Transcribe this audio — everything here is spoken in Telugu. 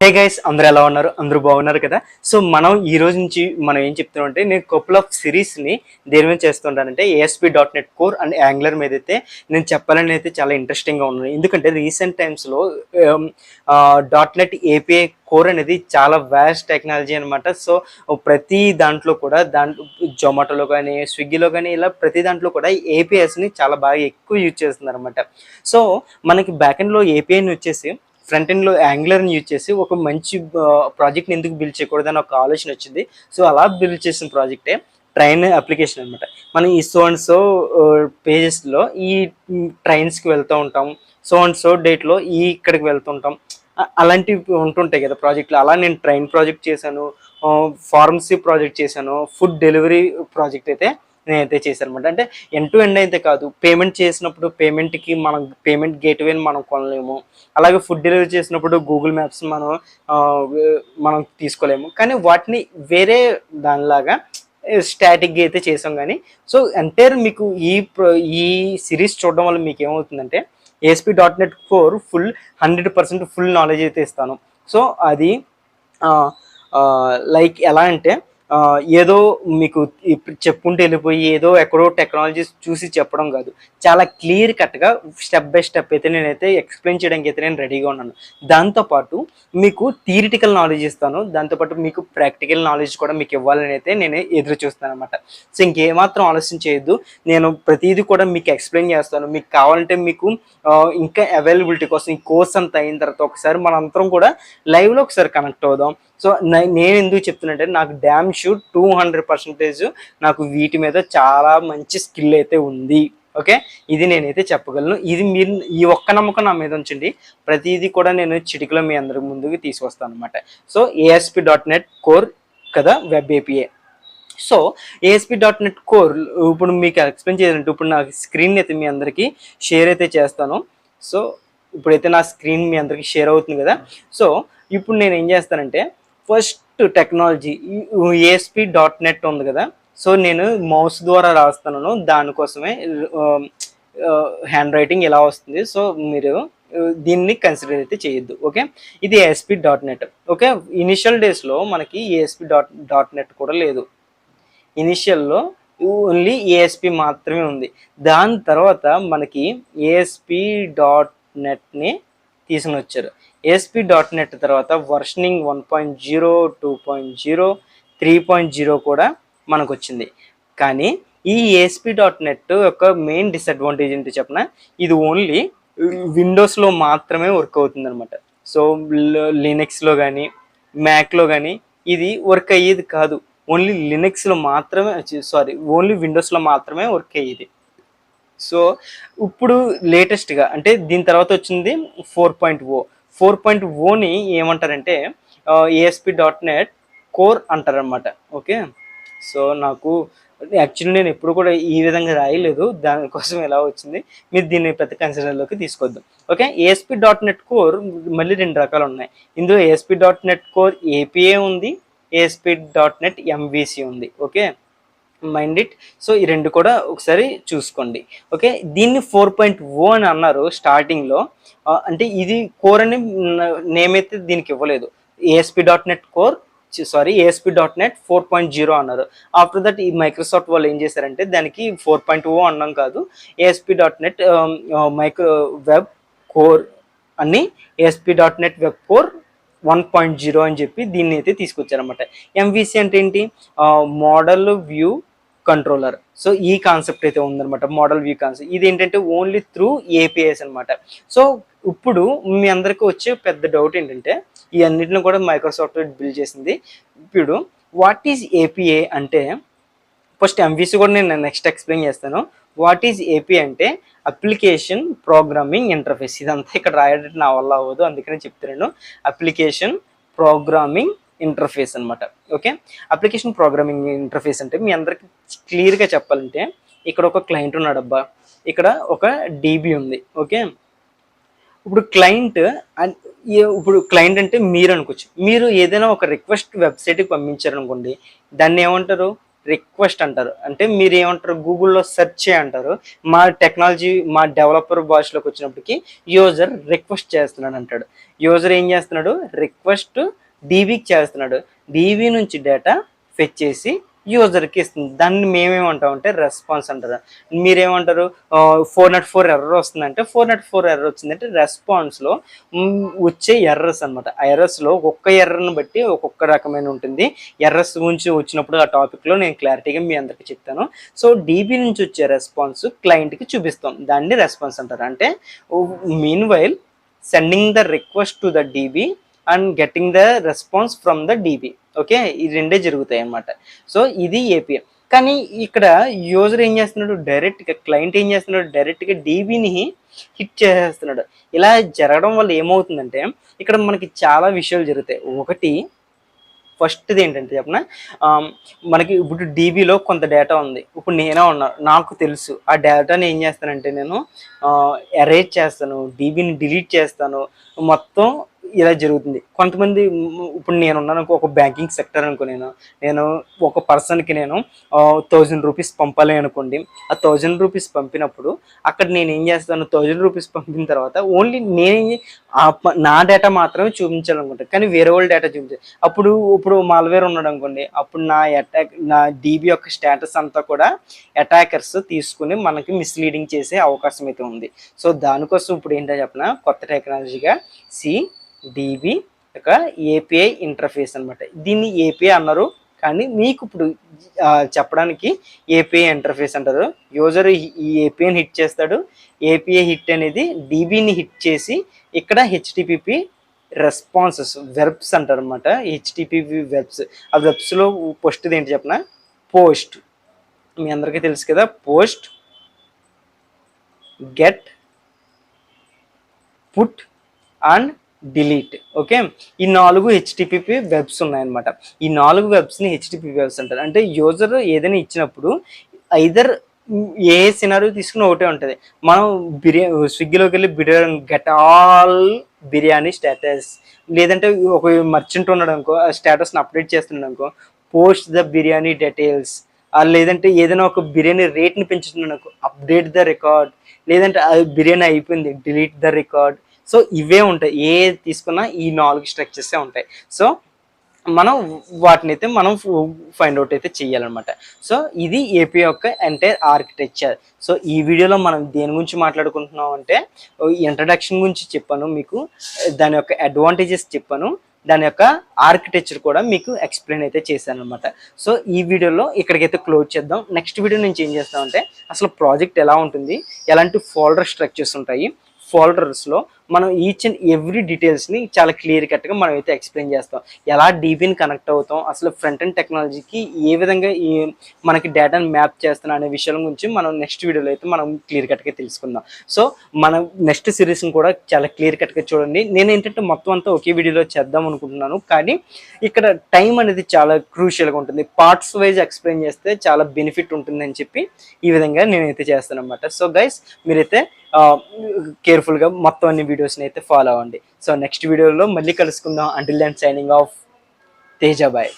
హే గైస్ అందరూ ఎలా ఉన్నారు? అందరూ బాగున్నారు కదా? సో మనం ఈ రోజు నుంచి మనం ఏం చెప్తున్నాం అంటే నేను కపుల్ ఆఫ్ సిరీస్ని దేని మీద చేస్తుంటానంటే ASP dot net core and angular మీద అయితే నేను చెప్పాలని అయితే చాలా ఇంట్రెస్టింగ్గా ఉన్నాను. ఎందుకంటే రీసెంట్ టైమ్స్లో డాట్ నెట్ ఏపీఐ కోర్ అనేది చాలా వ్యాస్ట్ టెక్నాలజీ అనమాట సో ప్రతి దాంట్లో కూడా దాంట్లో జొమాటోలో కానీ స్విగ్గీలో కానీ ఇలా ప్రతి దాంట్లో కూడా ఏపీఎస్ని చాలా బాగా ఎక్కువ యూజ్ చేస్తున్నారు అనమాట సో మనకి బ్యాక్ ఎండ్లో ఏపీఐని వచ్చేసి ఫ్రంట్ ఎండ్లో యాంగులర్ని యూజ్ చేసి ఒక మంచి ప్రాజెక్ట్ని ఎందుకు బిల్డ్ చేయకూడదు అని ఒక ఆలోచన వచ్చింది. సో అలా బిల్డ్ చేసిన ప్రాజెక్టే ట్రైన్ అప్లికేషన్ అనమాట మనం ఈ సో అండ్ సో పేజెస్లో ఈ ట్రైన్స్కి వెళ్తూ ఉంటాం. సో అండ్ సో డేట్లో ఈ ఇక్కడికి వెళ్తుంటాం ఉంటాం. అలాంటివి ఉంటుంటాయి కదా ప్రాజెక్టులు. అలా నేను ట్రైన్ ప్రాజెక్ట్ చేశాను ఫార్మసీ ప్రాజెక్ట్ చేశాను ఫుడ్ డెలివరీ ప్రాజెక్ట్ అయితే నేనైతే చేశాను అనమాట అంటే ఎండ్ టు ఎండ్ అయితే కాదు. పేమెంట్ చేసినప్పుడు పేమెంట్కి మనం పేమెంట్ గేట్వేని మనం కొనలేము. అలాగే ఫుడ్ డెలివరీ చేసినప్పుడు గూగుల్ మ్యాప్స్ మనం మనం తీసుకోలేము. కానీ వాటిని వేరే దానిలాగా స్టాటిక్గా అయితే చేసాం కానీ సో ఎంటైర్ మీకు ఈ ఈ సిరీస్ చూడడం వల్ల మీకు ఏమవుతుందంటే ASP dot net four full hundred percent full knowledge అయితే ఇస్తాను. సో అది లైక్ ఎలా అంటే ఏదో మీకు ఇప్పుడు చెప్పుకుంటూ వెళ్ళిపోయి ఏదో ఎక్కడో టెక్నాలజీస్ చూసి చెప్పడం కాదు. చాలా క్లియర్ కట్గా స్టెప్ బై స్టెప్ అయితే నేనైతే ఎక్స్ప్లెయిన్ చేయడానికి అయితే నేను రెడీగా ఉన్నాను. దాంతోపాటు మీకు థియరిటికల్ నాలెడ్జ్ ఇస్తాను. దాంతోపాటు మీకు ప్రాక్టికల్ నాలెడ్జ్ కూడా మీకు ఇవ్వాలని అయితే నేను ఎదురు చూస్తాను అనమాట సో ఇంకేమాత్రం ఆలోచన చేయొద్దు. నేను ప్రతిదీ కూడా మీకు ఎక్స్ప్లెయిన్ చేస్తాను. మీకు కావాలంటే మీకు ఇంకా అవైలబిలిటీ కోసం ఈ కోర్స్ అంతా అయిన తర్వాత ఒకసారి మనందరం కూడా లైవ్లో ఒకసారి కనెక్ట్ అవుదాం. సో నేను ఎందుకు చెప్తున్నంటే నాకు damn sure two hundred percentage నాకు వీటి మీద చాలా మంచి స్కిల్ అయితే ఉంది. ఓకే? ఇది నేనైతే చెప్పగలను. ఇది మీరు ఈ ఒక్క నమ్మకం నా మీద ఉంచండి. ప్రతిదీ కూడా నేను చిటికలో మీ అందరి ముందుకు తీసుకొస్తాను అనమాట so ASP dot net core కదా web API so ASP dot net core ఇప్పుడు మీకు ఎక్స్ప్లెయిన్ చేయాలంటే ఇప్పుడు నా స్క్రీన్ అయితే మీ అందరికీ షేర్ అయితే చేస్తాను. సో ఇప్పుడైతే నా స్క్రీన్ మీ అందరికీ షేర్ అవుతుంది కదా. సో ఇప్పుడు నేను ఏం చేస్తానంటే first technology ASP dot net ఉంది కదా. సో నేను మౌస్ ద్వారా రాస్తున్నాను. దానికోసమే హ్యాండ్ రైటింగ్ ఎలా వస్తుంది. సో మీరు దీన్ని కన్సిడర్ అయితే చేయొద్దు. ఓకే? ఇది ASP dot net. Okay? Initial డేస్లో మనకి ఏఎస్పి డాట్ డాట్ నెట్ కూడా లేదు. ఇనిషియల్లో ఓన్లీ ఏఎస్పి మాత్రమే ఉంది. దాని తర్వాత మనకి ఏఎస్పి డాట్ నెట్ని తీసుకుని వచ్చారు ఏఎస్పి డాట్ నెట్ తర్వాత versioning one point zero two point zero three point zero కూడా మనకు వచ్చింది కానీ ఈ ఏఎస్పి డాట్ నెట్ యొక్క మెయిన్ డిసడ్వాంటేజ్ ఏంటి చెప్పిన? ఇది ఓన్లీ విండోస్లో మాత్రమే వర్క్ అవుతుంది అనమాట సో లినక్స్లో కానీ మ్యాక్లో కానీ ఇది వర్క్ అయ్యేది కాదు. ఓన్లీ లినక్స్లో మాత్రమే సారీ ఓన్లీ విండోస్లో మాత్రమే వర్క్ అయ్యేది. సో ఇప్పుడు లేటెస్ట్గా అంటే దీని తర్వాత వచ్చింది four point O four point ఓని ఏమంటారంటే ఏఎస్పి డాట్ నెట్ కోర్ అంటారనమాట ఓకే? సో నాకు యాక్చువల్లీ నేను ఎప్పుడు కూడా ఈ విధంగా రాయలేదు. దానికోసం ఎలా వచ్చింది మీరు దీన్ని పెద్ద కన్సిడర్లోకి తీసుకొద్దాం okay? ASP dot net core మళ్ళీ రెండు రకాలు ఉన్నాయి. ఇందులో ASP dot net core API ఉంది ఏఎస్పి డాట్ నెట్ ఎంబీసీ ఉంది. ఓకే? మైండ్ ఇట్ సో ఈ రెండు కూడా ఒకసారి చూసుకోండి. ఓకే దీన్ని ఫోర్ పాయింట్ ఓ అని అన్నారు స్టార్టింగ్లో uh, అంటే ఇది కోర్ అని నేమ్ అయితే దీనికి ఇవ్వలేదు. ASP dot net core sorry ASP dot net four point zero అన్నారు. ఆఫ్టర్ దట్ ఈ మైక్రోసాఫ్ట్ వాళ్ళు ఏం చేశారంటే దానికి ఫోర్ పాయింట్ ఓ అన్నాం కాదు. ASP dot net micro web core అని ASP dot net web core one point zero అని చెప్పి దీన్ని అయితే తీసుకొచ్చారనమాట ఎంవిసి అంటే ఏంటి? Uh, model view controller so ఈ కాన్సెప్ట్ అయితే ఉందన్నమాట మోడల్ వ్యూ కాన్సెప్ట్ ఇది ఏంటంటే ఓన్లీ త్రూ ఏపీఐస్ అనమాట సో ఇప్పుడు మీ అందరికీ వచ్చే పెద్ద డౌట్ ఏంటంటే ఈ అన్నిటిని కూడా మైక్రోసాఫ్ట్ బిల్డ్ చేసింది. ఇప్పుడు వాట్ ఈజ్ ఏపీఏ అంటే ఫస్ట్ ఎంవీసీ కూడా నేను నెక్స్ట్ ఎక్స్ప్లెయిన్ చేస్తాను. వాట్ ఈజ్ ఏపీ అంటే అప్లికేషన్ ప్రోగ్రామింగ్ ఇంటర్ఫేస్ ఇదంతా ఇక్కడ రాయడం నా వల్ల అవ్వదు అందుకనే చెప్తున్నాను. అప్లికేషన్ ప్రోగ్రామింగ్ ఇంటర్ఫేస్ అనమాట ఓకే అప్లికేషన్ ప్రోగ్రామింగ్ ఇంటర్ఫేస్ అంటే మీ అందరికి క్లియర్గా చెప్పాలంటే ఇక్కడ ఒక క్లయింట్ ఉన్నాడబ్బా. ఇక్కడ ఒక డీబీ ఉంది. ఓకే ఇప్పుడు క్లయింట్ ఇప్పుడు క్లయింట్ అంటే మీరు అనుకోవచ్చు. మీరు ఏదైనా ఒక రిక్వెస్ట్ వెబ్సైట్కి పంపించారనుకోండి దాన్ని ఏమంటారు? రిక్వెస్ట్ అంటారు. అంటే మీరు ఏమంటారు? గూగుల్లో సెర్చ్ అంటారు మా టెక్నాలజీ మా డెవలపర్ భాషలోకి వచ్చినప్పటికీ యూజర్ రిక్వెస్ట్ చేస్తున్నాడు అంటాడు యూజర్ ఏం చేస్తున్నాడు? రిక్వెస్ట్ డీబీకి చేస్తున్నాడు. డీబీ నుంచి డేటా ఫెచ్ చేసి యూజర్కి ఇస్తుంది. దాన్ని మేమేమంటామంటే రెస్పాన్స్ అంటారు. మీరేమంటారు? ఫోర్ నాట్ ఫోర్ ఎర్రర్ వస్తుందంటే ఫోర్ నాట్ ఫోర్ ఎర్రర్ వచ్చిందంటే రెస్పాన్స్లో వచ్చే ఎర్రర్స్ అనమాట ఆ ఎర్రర్స్లో ఒక్కొక్క ఎర్రర్ని బట్టి ఒక్కొక్క రకమైన ఉంటుంది. ఎర్రర్స్ గురించి వచ్చినప్పుడు ఆ టాపిక్లో నేను క్లారిటీగా మీ అందరికీ చెప్తాను. సో డీబీ నుంచి వచ్చే రెస్పాన్స్ క్లయింట్కి చూపిస్తాం. దాన్ని రెస్పాన్స్ అంటారు. అంటే mean while sending the request to the DB and getting the response from the DB okay ఈ రెండే జరుగుతాయి అన్నమాట. సో ఇది ఏపీఎం కానీ ఇక్కడ యూజర్ ఏం చేస్తున్నాడు? డైరెక్ట్గా క్లయింట్ ఏం చేస్తున్నాడు? డైరెక్ట్గా డీబీని హిట్ చేసేస్తున్నాడు. ఇలా జరగడం వల్ల ఏమవుతుందంటే ఇక్కడ మనకి చాలా విషయాలు జరుగుతాయి. ఒకటి ఫస్ట్ది ఏంటంటే చెప్పిన? మనకి ఇప్పుడు డీబీలో కొంత డేటా ఉంది. ఇప్పుడు నేనే ఉన్నా నాకు తెలుసు. ఆ డేటాని ఏం చేస్తానంటే నేను ఎరేజ్ చేస్తాను డీబీని డిలీట్ చేస్తాను. మొత్తం ఇలా జరుగుతుంది. కొంతమంది ఇప్పుడు నేను ఉన్నాను ఒక బ్యాంకింగ్ సెక్టర్ అనుకో నేను. నేను ఒక పర్సన్కి నేను థౌజండ్ రూపీస్ పంపాలి అనుకోండి. ఆ థౌజండ్ రూపీస్ పంపినప్పుడు అక్కడ నేను ఏం చేస్తాను? థౌజండ్ రూపీస్ పంపిన తర్వాత ఓన్లీ నేను నా డేటా మాత్రమే చూపించాలనుకుంటాను కానీ వేరే వాళ్ళ డేటా చూపించాలి అప్పుడు ఇప్పుడు మాల్వేర్ ఉన్నాడు అనుకోండి. అప్పుడు నా అటాక్ నా డీబీ యొక్క స్టేటస్ అంతా కూడా అటాకర్స్ తీసుకుని మనకి మిస్లీడింగ్ చేసే అవకాశం అయితే ఉంది. సో దానికోసం ఇప్పుడు ఏంటో చెప్పిన? కొత్త టెక్నాలజీగా సి డిబి యొక్క ఏపీఐ ఇంటర్ఫేస్ అనమాట దీన్ని ఏపీఐ అన్నారు. కానీ మీకు ఇప్పుడు చెప్పడానికి ఏపీఐ ఇంటర్ఫేస్ అంటారు. యూజర్ ఈ ఏపీఐని హిట్ చేస్తాడు. ఏపీఐ హిట్ అనేది డీబీని హిట్ చేసి ఇక్కడ హెచ్టిపిపి రెస్పాన్సెస్ వెబ్స్ అంటారు అనమాట హెచ్టిపిపి వెబ్స్ ఆ వెబ్స్లో పోస్ట్ ఏంటి చెప్పిన? పోస్ట్ మీ అందరికీ తెలుసు కదా post get put and delete okay? ఈ నాలుగు హెచ్టిపిపి వెబ్స్ ఉన్నాయన్నమాట. ఈ నాలుగు వెబ్స్ని హెచ్టిపి వెబ్స్ అంటారు. అంటే యూజర్ ఏదైనా ఇచ్చినప్పుడు ఐదర్ ఏ సినారీ తీసుకుని ఒకటే ఉంటుంది. మనం బిర్యానీ స్విగ్గీలోకి వెళ్ళి biryani get all biryani status లేదంటే ఒక మర్చెంట్ ఉన్నాడు అనుకో ఆ స్టేటస్ని అప్డేట్ చేస్తున్నాడు అనుకో పోస్ట్ ద బిర్యానీ డీటెయిల్స్ లేదంటే ఏదైనా ఒక బిర్యానీ రేట్ని పెంచుతున్నాడు అనుకో అప్డేట్ ద రికార్డ్ లేదంటే బిర్యానీ అయిపోయింది డిలీట్ ద రికార్డ్ సో ఇవే ఉంటాయి. ఏ తీసుకున్నా ఈ నాలుగు స్ట్రక్చర్సే ఉంటాయి. సో మనం వాటిని అయితే మనం ఫైండ్ అవుట్ అయితే చేయాలన్నమాట సో ఇది ఏపీ యొక్క ఎంటైర్ ఆర్కిటెక్చర్ సో ఈ వీడియోలో మనం దేని గురించి మాట్లాడుకుంటున్నాం అంటే ఇంట్రడక్షన్ గురించి చెప్పాను మీకు. దాని యొక్క అడ్వాంటేజెస్ చెప్పాను. దాని యొక్క ఆర్కిటెక్చర్ కూడా మీకు ఎక్స్ప్లెయిన్ అయితే చేశాను అనమాట సో ఈ వీడియోలో ఇక్కడికైతే క్లోజ్ చేద్దాం. నెక్స్ట్ వీడియో నుంచి ఏం చేస్తామంటే అసలు ప్రాజెక్ట్ ఎలా ఉంటుంది? ఎలాంటి ఫోల్డర్ స్ట్రక్చర్స్ ఉంటాయి? ఫోల్డర్స్లో మనం ఈచ్ అండ్ ఎవ్రీ డీటెయిల్స్ని చాలా క్లియర్ కట్గా మనం అయితే ఎక్స్ప్లెయిన్ చేస్తాం. ఎలా డీబీని కనెక్ట్ అవుతాం అసలు ఫ్రంట్ అండ్ టెక్నాలజీకి ఏ విధంగా ఈ మనకి డేటాను మ్యాప్ చేస్తున్నా అనే విషయం గురించి మనం నెక్స్ట్ వీడియోలో అయితే మనం క్లియర్ కట్గా తెలుసుకుందాం. సో మనం నెక్స్ట్ సిరీస్ని కూడా చాలా క్లియర్ కట్గా చూడండి. నేను ఏంటంటే మొత్తం అంతా ఒకే వీడియోలో చేద్దాం అనుకుంటున్నాను. కానీ ఇక్కడ టైం అనేది చాలా క్రూషియల్గా ఉంటుంది. పార్ట్స్ వైజ్ ఎక్స్ప్లెయిన్ చేస్తే చాలా బెనిఫిట్ ఉంటుందని చెప్పి ఈ విధంగా నేనైతే చేస్తాను అనమాట సో గైస్ మీరైతే కేర్ఫుల్గా మొత్తం అన్ని వీడియోస్ని అయితే ఫాలో అవ్వండి. సో నెక్స్ట్ వీడియోలో మళ్ళీ కలుసుకుందాం. Until then signing off Tejabhai